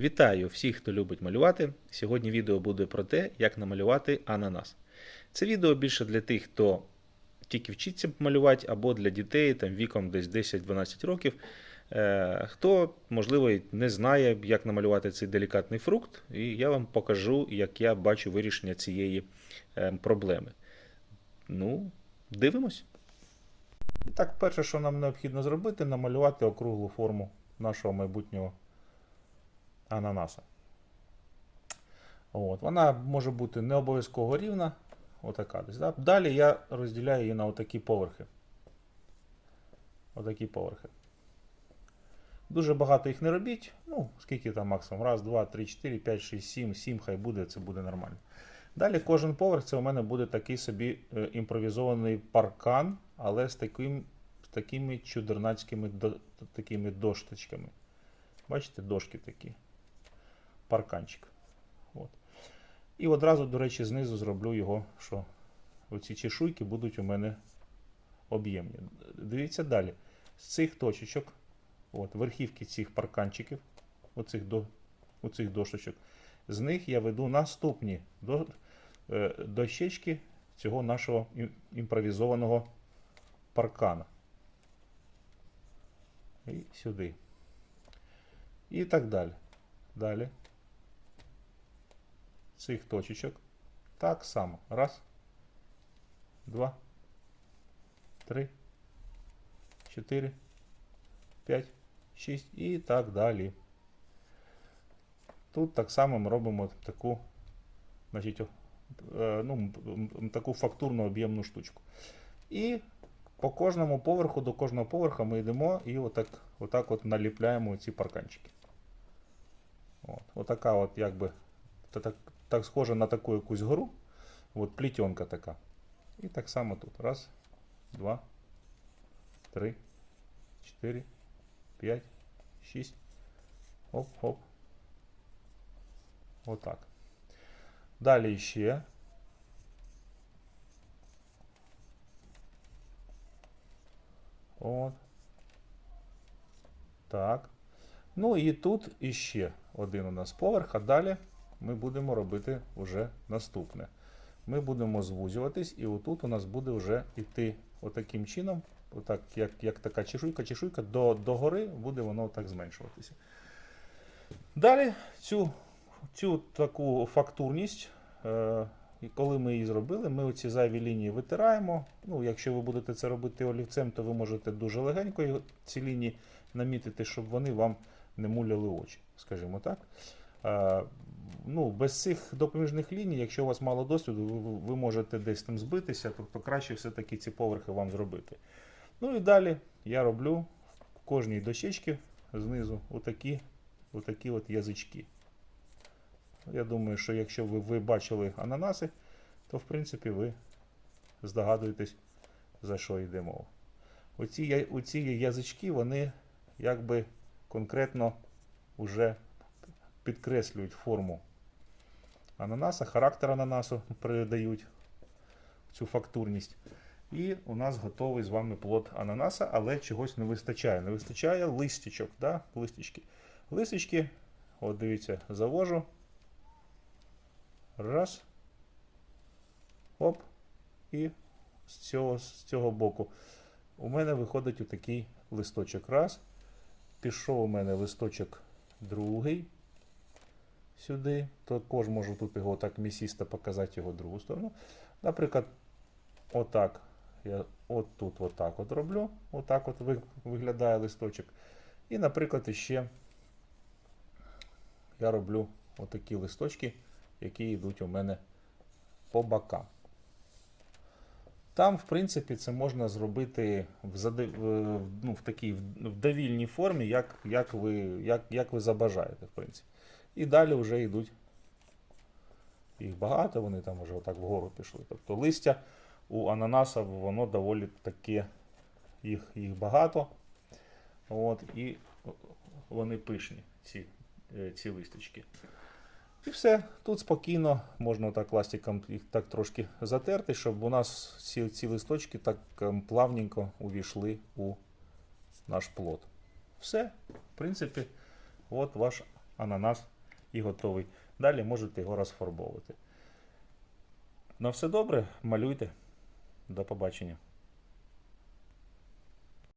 Вітаю всіх, хто любить малювати. Сьогодні відео буде про те, як намалювати ананас. Це відео більше для тих, хто тільки вчиться малювати, або для дітей там, віком десь 10-12 років. Е, Хто, можливо, не знає, як намалювати цей делікатний фрукт, і я вам покажу, як я бачу вирішення цієї е, проблеми. Ну, дивимось. І так, перше, що нам необхідно зробити, намалювати округлу форму нашого майбутнього ананаса. От, вона може бути не обов'язково рівна. Отака десь. Да? Далі я розділяю її на отакі поверхи. Отакі поверхи. Дуже багато їх не робіть. Ну, скільки там максимум? Раз, два, три, чотири, п'ять, шість, сім, сім, хай буде, це буде нормально. Далі кожен поверх це у мене буде такий собі е, імпровізований паркан, але з, таким, з такими чудернацькими такими дошточками. Бачите, дошки такі. Парканчик. От. І одразу, до речі, знизу зроблю його, що оці чешуйки будуть у мене об'ємні. Дивіться далі. З цих точечок, от, верхівки цих парканчиків, оцих, до, оцих дошечок, з них я веду наступні до, е, дощечки цього нашого імпровізованого паркана. І сюди. І так далі. Далі. Цих точечок. Так само. Раз. Два. Три. Чотири. П'ять. Шість. І так далі. Тут так само ми робимо таку, значить, е, ну, таку фактурну об'ємну штучку. І по кожному поверху, до кожного поверха ми йдемо і отак, отак от наліпляємо ці парканчики. От, отака от якби так, так схожа на таку якусь гору. От плітенка така. І так само тут. Раз, два, три, чотири, п'ять, шість. Оп-оп. Отак. Далі ще. От. Так. Ну і тут іще один у нас поверх, а далі ми будемо робити вже наступне. Ми будемо звузюватись, і отут у нас буде вже йти отаким чином, отак, як, як така чешуйка, чешуйка, до, до гори буде воно так зменшуватися. Далі цю, цю таку фактурність, е, коли ми її зробили, ми оці зайві лінії витираємо. Ну, якщо ви будете це робити олівцем, то ви можете дуже легенько ці лінії намітити, щоб вони вам не муляли очі, скажімо так. Е, ну, без цих допоміжних ліній, якщо у вас мало досвіду, ви, можете десь там збитися, тобто краще все-таки ці поверхи вам зробити. Ну і далі я роблю в кожній дощечці знизу отакі, отакі от язички. Я думаю, що якщо ви, ви бачили ананаси, то в принципі ви здогадуєтесь, за що йде мова. Оці, оці язички, вони якби конкретно вже підкреслюють форму ананаса, характер ананасу передають цю фактурність. І у нас готовий з вами плод ананаса, але чогось не вистачає. Не вистачає листячок, да? листячки. Листячки, от дивіться, завожу. Раз. Оп. І з цього, з цього боку. У мене виходить отакий листочок. Раз. Пішов у мене листочок другий сюди. Також можу тут його так місісто показати його другу сторону. Наприклад, отак. Я от тут отак от роблю. Отак от виглядає листочок. І, наприклад, ще я роблю отакі листочки, які йдуть у мене по бокам. Там, в принципі, це можна зробити в, зади... ну, в такій в довільній формі, як, як, ви, як, як ви забажаєте, в принципі. І далі вже йдуть. Їх багато, вони там вже отак вгору пішли. Тобто листя у ананаса воно доволі таке, їх, їх багато. От, і вони пишні, ці, е, ці листочки. І все. Тут спокійно можна так ластиком їх так трошки затерти, щоб у нас ці, ці листочки так ем, плавненько увійшли у наш плод. Все. В принципі, от ваш ананас і готовий. Далі можете його розфарбовувати. На все добре, малюйте. До побачення.